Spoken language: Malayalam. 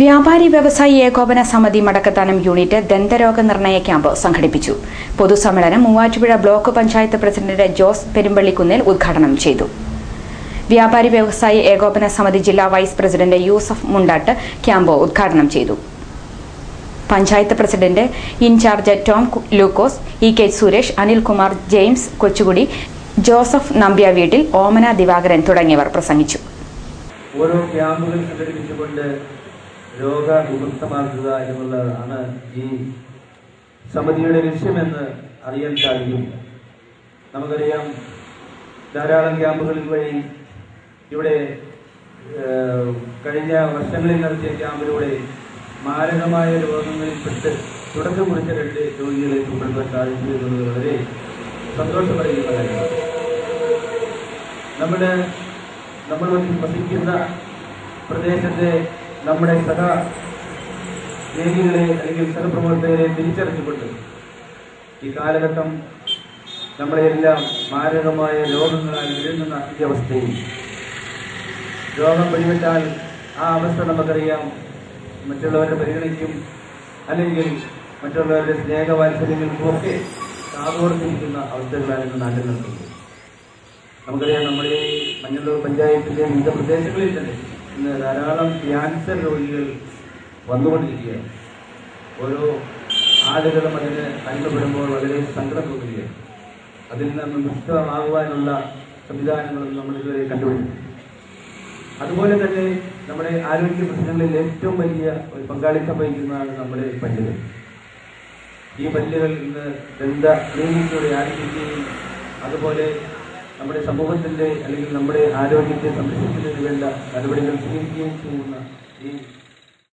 വ്യാപാരി വ്യവസായി ഏകോപന സമിതി മടക്കത്താനം യൂണിറ്റ് ദന്തരോഗ നിർണയ ക്യാമ്പ് സംഘടിപ്പിച്ചു. പൊതുസമ്മേളനം മൂവാറ്റുപുഴ ബ്ലോക്ക് പഞ്ചായത്ത് പ്രസിഡന്റ് ജോസ് പെരുമ്പള്ളിക്കുന്നിൽ ഉദ്ഘാടനം ചെയ്തു. വ്യാപാരി വ്യവസായി ഏകോപന സമിതി ജില്ലാ vice president Yusuf Mundatt camp ഉദ്ഘാടനം ചെയ്തു. Panchayat president incharge Tom Lukose E K Suresh Anilkumar James Kochukudi Joseph Nambiar വീട്ടിൽ ഓമന ദിവാകരൻ തുടങ്ങിയവർ പ്രസംഗിച്ചു. ഓരോ രോഗവിമുക്തമാക്കുക എന്നുള്ളതാണ് ഈ സമിതിയുടെ ലക്ഷ്യമെന്ന് അറിയാൻ സാധിക്കും. നമുക്കറിയാം ധാരാളം ക്യാമ്പുകളിൽ വഴി ഇവിടെ കഴിഞ്ഞ വർഷങ്ങളിൽ നടത്തിയ ക്യാമ്പിലൂടെ മാരകമായ രോഗങ്ങളിൽപ്പെട്ട് തുടക്കം കുറിച്ച രണ്ട് രോഗികളെ കൊണ്ടുവരാൻ സാധിച്ചു എന്നുള്ളത് വളരെ സന്തോഷമറിയുന്ന കാര്യമാണ്. നമ്മുടെ നമ്മൾ വസിക്കുന്ന പ്രദേശത്തെ നമ്മുടെ സഹ ലേഖികളെ അല്ലെങ്കിൽ സഹപ്രവർത്തകരെ തിരിച്ചറിഞ്ഞുകൊണ്ട് ഈ കാലഘട്ടം നമ്മളെയെല്ലാം മാരകമായ രോഗങ്ങളാൽ വിഴുങ്ങുന്ന ഈ അവസ്ഥയിൽ രോഗം പിടിപെട്ടാൽ ആ അവസ്ഥ നമുക്കറിയാം. മറ്റുള്ളവരെ പരിഗണിക്കും. അല്ലെങ്കിൽ മറ്റുള്ളവരുടെ സ്നേഹവാത്സല്യങ്ങൾക്കും ഒക്കെ കാതോർത്തിരിക്കുന്ന അവസ്ഥകളാണ് ഇന്ന് നാട്ടിൽ നിൽക്കുന്നത് നമുക്കറിയാം നമ്മുടെ മഞ്ഞളൂർ പഞ്ചായത്തിലെ വിവിധ പ്രദേശങ്ങളിൽ തന്നെ ഇന്ന് ധാരാളം ക്യാൻസർ രോഗികൾ വന്നുകൊണ്ടിരിക്കുകയാണ്. ഓരോ ആളുകളും അതിന് കണ്ടുപെടുമ്പോൾ വളരെ സങ്കടം തോന്നുകയാണ് അതിൽ നിന്ന് മുക്തമാകുവാനുള്ള സംവിധാനങ്ങളും നമ്മൾ ഇതുവരെ കണ്ടുപിടിക്കും അതുപോലെ തന്നെ നമ്മുടെ ആരോഗ്യ പ്രശ്നങ്ങളിൽ ഏറ്റവും വലിയ ഒരു പങ്കാളിത്തം വഹിക്കുന്നതാണ് നമ്മുടെ പല്ലുകൾ. ഈ പല്ലുകൾ ഇന്ന് ദന്ത ക്ലിനിക്കിലൂടെ ആരംഭിക്കുകയും അതുപോലെ നമ്മുടെ സമൂഹത്തിന്റെ അല്ലെങ്കിൽ നമ്മുടെ ആരോഗ്യത്തെ സംരക്ഷിക്കുന്നതിന് വേണ്ട നടപടികൾ സ്വീകരിക്കുകയും ചെയ്യുന്ന ഈ